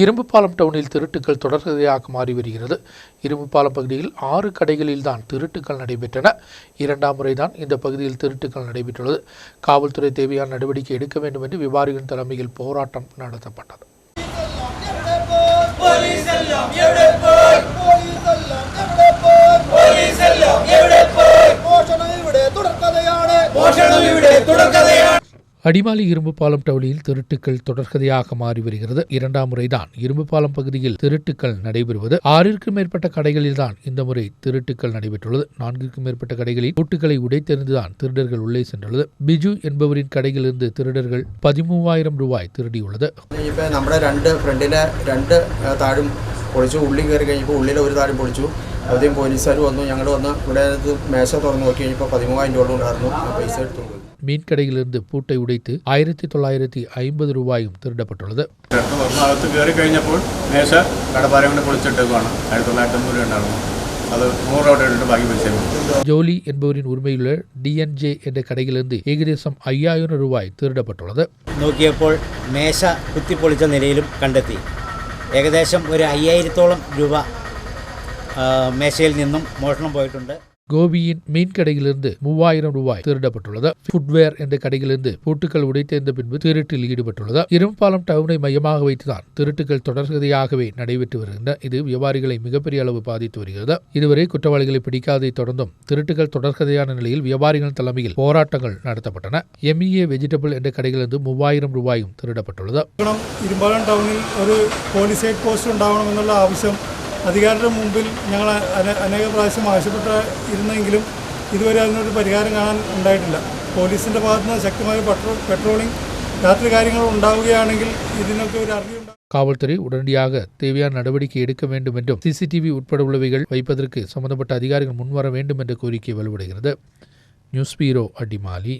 இரும்புப்பாலம் டவுனில் திருட்டுக்கள் தொடர்கதையாக மாறி வருகிறது. இரும்புப்பாலம் பகுதியில் ஆறு கடைகளில் தான் திருட்டுக்கள் நடைபெற்றன. இரண்டாம் முறைதான் இந்த பகுதியில் திருட்டுக்கள் நடைபெற்றுள்ளது. காவல்துறை தேவையான நடவடிக்கை எடுக்க வேண்டும் என்று விபாரியின் தலைமையில் போராட்டம் நடத்தப்பட்டது. தொடர்கதையான அடிமாலி இரும்பு பாலம் டவுனில் திருட்டுக்கள் தொடர்கதையாக மாறி வருகிறது இரண்டாம் முறைதான் இரும்பு பாலம் பகுதியில் திருட்டுக்கள் நடைபெறுவது ஆறிற்கும் மேற்பட்ட கடைகளில்தான் இந்த முறை திருட்டுக்கள் நடைபெற்றுள்ளது நான்கிற்கும் மேற்பட்ட கடைகளில் பூட்டுகளை உடைத்தெறிந்துதான் திருடர்கள் உள்ளே சென்றுள்ளது பிஜு என்பவரின் கடையிலிருந்து திருடர்கள் பதிமூவாயிரம் ரூபாய் திருடியுள்ளது കഴിഞ്ഞപ്പോൾ നമ്മുടെ രണ്ട് ഫ്രണ്ടിലെ രണ്ട് ആ, താഴും പൊളിച്ചു ഉള്ളി കയറി കഴിഞ്ഞപ്പോൾ ഉള്ളിലെ ഒരു താഴും പൊളിച്ചു ആദ്യം പോലീസുകാർ വന്നു. ഞങ്ങൾ വന്ന് ഇവിടെ മേശ തുറന്നു നോക്കി കഴിഞ്ഞപ്പോൾ പതിമൂവായിരം രൂപ ഉണ്ടായിരുന്നു ആ പൈസ എടുത്തു പോയി. மீன்கடையிலிருந்து பூட்டை உடைத்து ஆயிரத்தி தொள்ளாயிரத்தி ஐம்பது ரூபாயும் திருடப்பட்டுள்ளது അകത്ത് കയറി കഴിഞ്ഞപ്പോൾ മേശ കടപ്പാരം കൊണ്ട് പൊളിച്ചിട്ടേക്കാണ് ആയിരത്തി തൊള്ളായിരത്തി അമ്പത് രൂപ ഉണ്ടായിരുന്നു ജോലി എന്നിവരിൽ ബാക്കി ഡി എൻ ജെ എന്റെ டிஎன்ஜே என்ற ഏകദേശം അയ്യായിരം രൂപ തീർടപ്പെട്ടുള്ളത് നോക്കിയപ്പോൾ മേശ കുത്തിപ്പൊളിച്ച നിലയിലും കണ്ടെത്തി. ഏകദേശം ഒരു അയ്യായിരത്തോളം രൂപ മേശയിൽ നിന്നും മോഷണം പോയിട്ടുണ്ട് கோபியின் மீன் கடையிலிருந்து மூவாயிரம் ரூபாய் திருடப்பட்டுள்ளது ஃபுட்வேர் என்ற கடையிலிருந்து பூட்டுக்கள் உடைத்தெறிந்த பின்பு திருட்டில் ஈடுபட்டுள்ளது இரும்பாலம் டவுனை மையமாக வைத்துதான் திருட்டுகள் தொடர்கதையாகவே நடைபெற்று வருகின்றன இது வியாபாரிகளை மிகப்பெரிய அளவு பாதித்து வருகிறது இதுவரை குற்றவாளிகளை பிடிக்காதை தொடர்ந்தும் திருட்டுகள் தொடர்கதையான நிலையில் வியாபாரிகள் தலைமையில் போராட்டங்கள் நடத்தப்பட்டன எம்இஏ வெஜிடபிள் என்ற கடையிலிருந்து மூவாயிரம் ரூபாயும் திருடப்பட்டுள்ளது കാരണം ഇരുമ്പാലം ടൗണിൽ ഒരു പോലീസ് ഹെഡ് പോസ്റ്റ് ഉണ്ടാവണമെന്നുള്ള ആവശ്യം അധികാരിയുടെ മുമ്പിൽ ഞങ്ങൾ അന- അനേക പ്രാവശ്യം ആവശ്യപ്പെട്ട് ഇരുന്നെങ്കിലും ഇതുവരെ അതിനൊരു പരിഹാരം കാണാൻ ഉണ്ടായിട്ടില്ല പോലീസിൻ്റെ ഭാഗത്തുനിന്ന് ശക്തമായ പട്രോ പെട്രോളിംഗ് രാത്രി കാര്യങ്ങൾ ഉണ്ടാവുകയാണെങ്കിൽ ഇതിനൊക്കെ ഒരു അറിവുണ്ടാകും காவல்துறை உடனடியாக தேவையான நடவடிக்கை எடுக்க வேண்டும் என்றும் சிசிடிவி உட்பட உள்ளவைகள் வைப்பதற்கு சம்பந்தப்பட்ட அதிகாரிகள் முன்வர வேண்டும் என்ற கோரிக்கை வலுவடைகிறது நியூஸ் பீரோ அடிமாலி